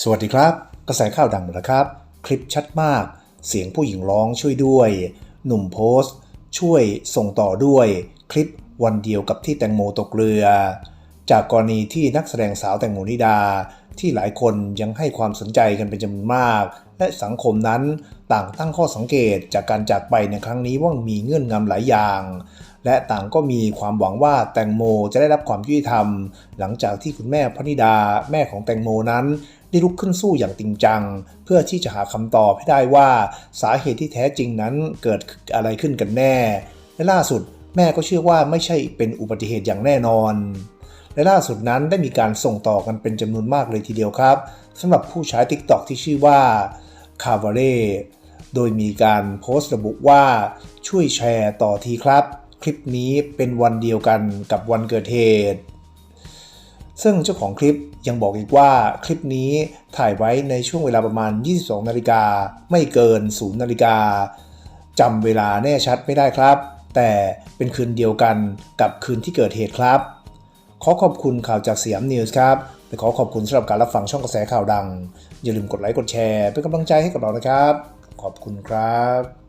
สวัสดีครับ กระแสข่าวดังแล้วครับ คลิปชัดมาก เสียงผู้หญิงร้องช่วยด้วย หนุ่มโพสต์ ช่วยส่งต่อด้วย คลิปวันเดียวกับที่แตงโมตกเรือ จากกรณีที่นักแสดงสาวแตงโมนิดา ที่หลายคนยังให้ความสนใจกันเป็นจำนวนมาก และสังคมนั้นต่างตั้งข้อสังเกตจากการจากไปในครั้งนี้ว่ามีเงื่อนงำหลายอย่าง และต่างก็มีความหวังว่าแตงโมจะได้รับความยุติธรรม หลังจากที่คุณแม่พนิดาแม่ของแตงโมนั้นได้ลุกขึ้นสู้อย่างจริงจัง เพื่อที่จะหาคำตอบให้ได้ว่าสาเหตุที่แท้จริงนั้นเกิดอะไรขึ้นกันแน่ และล่าสุดแม่ก็เชื่อว่าไม่ใช่เป็นอุบัติเหตุอย่างแน่นอน และล่าสุดนั้นได้มีการส่งต่อกันเป็นจำนวนมากเลยทีเดียวครับสำหรับผู้ใช้ TikTok ที่ชื่อว่า c a v a r e โดยมีการโพสต์ระบุว่าช่วยแชร์ต่อทีครับ คลิปนี้เป็นวันเดียวกันกับวันเกิดเหตุ ซึ่งเจ้าของคลิปยังบอกอีกว่าคลิปนี้ถ่ายไว้ในช่วงเวลาประมาณ 22 นาฬิกาไม่เกิน 0 นาฬิกาจำเวลาแน่ชัดไม่ได้ครับ แต่เป็นคืนเดียวกันกับคืนที่เกิดเหตุครับ ขอขอบคุณข่าวจากสยามนิวส์ครับและขอขอบคุณสำหรับการรับฟังช่องกระแสข่าวดัง อย่าลืมกดไลค์กดแชร์ เป็นกำลังใจให้กับเรานะครับ ขอบคุณครับ